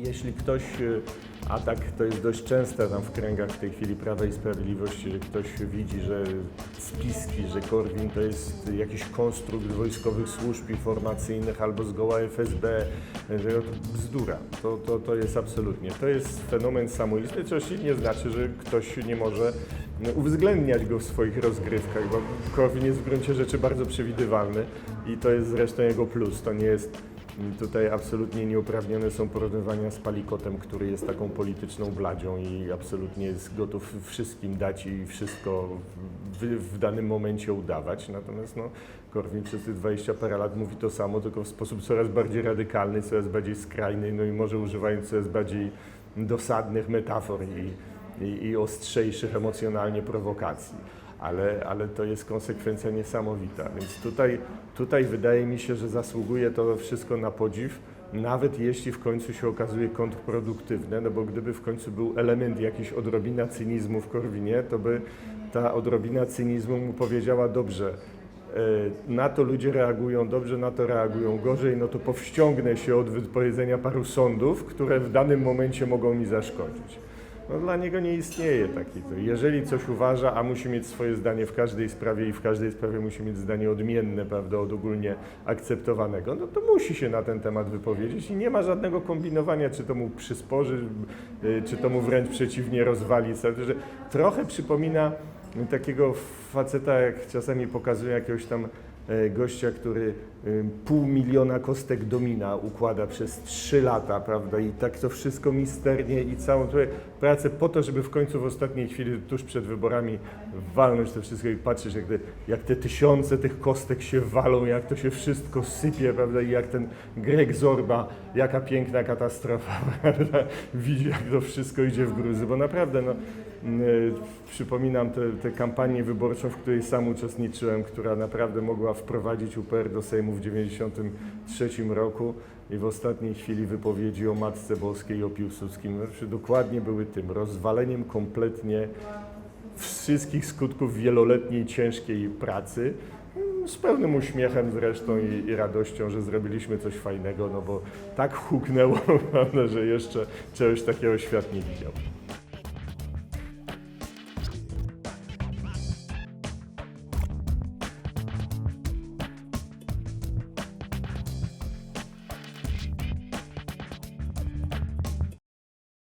Jeśli ktoś, y, a tak to jest dość częste tam w kręgach w tej chwili Prawa i Sprawiedliwości, że ktoś widzi, że spiski, że Korwin to jest jakiś konstrukt wojskowych służb informacyjnych albo zgoła FSB, że to bzdura. To, to, to jest absolutnie. To jest fenomen samoistny, co oczywiście nie znaczy, że ktoś nie może uwzględniać go w swoich rozgrywkach, bo Korwin jest w gruncie rzeczy bardzo przewidywalny i to jest zresztą jego plus. To nie jest Tutaj absolutnie nieuprawnione są porównywania z Palikotem, który jest taką polityczną bladzią i absolutnie jest gotów wszystkim dać i wszystko w, w danym momencie udawać. Natomiast no, Korwin przez tych 20 parę lat mówi to samo, tylko w sposób coraz bardziej radykalny, coraz bardziej skrajny, no i może używając coraz bardziej dosadnych metafor i, i, i ostrzejszych emocjonalnie prowokacji ale, ale to jest konsekwencja niesamowita. Więc tutaj, tutaj wydaje mi się, że zasługuje to wszystko na podziw, nawet jeśli w końcu się okazuje kontrproduktywne, no bo gdyby w końcu był element jakiś odrobina cynizmu w Korwinie, to by ta odrobina cynizmu mu powiedziała dobrze, e, na to ludzie reagują dobrze, na to reagują gorzej, no to powściągnę się od wypowiedzenia paru sądów, które w danym momencie mogą mi zaszkodzić. No, dla niego nie istnieje taki. Jeżeli coś uważa, a musi mieć swoje zdanie w każdej sprawie i w każdej sprawie musi mieć zdanie odmienne, prawda, od ogólnie akceptowanego, no to musi się na ten temat wypowiedzieć i nie ma żadnego kombinowania, czy to mu przysporzy, y, czy to mu wręcz przeciwnie rozwali. Trochę przypomina takiego faceta, jak czasami pokazują jakiegoś tam e, gościa, który pół miliona kostek domina układa przez trzy lata, prawda, i tak to wszystko misternie i całą tutaj pracę po to, żeby w końcu w ostatniej chwili, tuż przed wyborami walnąć to wszystko i patrzeć, jak te, jak te tysiące tych kostek się walą, jak to się wszystko sypie, prawda, i jak ten Greg Zorba, jaka piękna katastrofa, prawda, widzi, jak to wszystko idzie w gruzy, bo naprawdę, no, przypominam tę kampanię wyborczą, w której sam uczestniczyłem, która naprawdę mogła wprowadzić UPR do Sejmu w 1993 roku i w ostatniej chwili wypowiedzi o Matce Boskiej i o Piłsudskim znaczy, dokładnie były tym rozwaleniem kompletnie wszystkich skutków wieloletniej ciężkiej pracy, z pełnym uśmiechem zresztą i, i radością, że zrobiliśmy coś fajnego, no bo tak huknęło, że jeszcze czegoś takiego świat nie widział.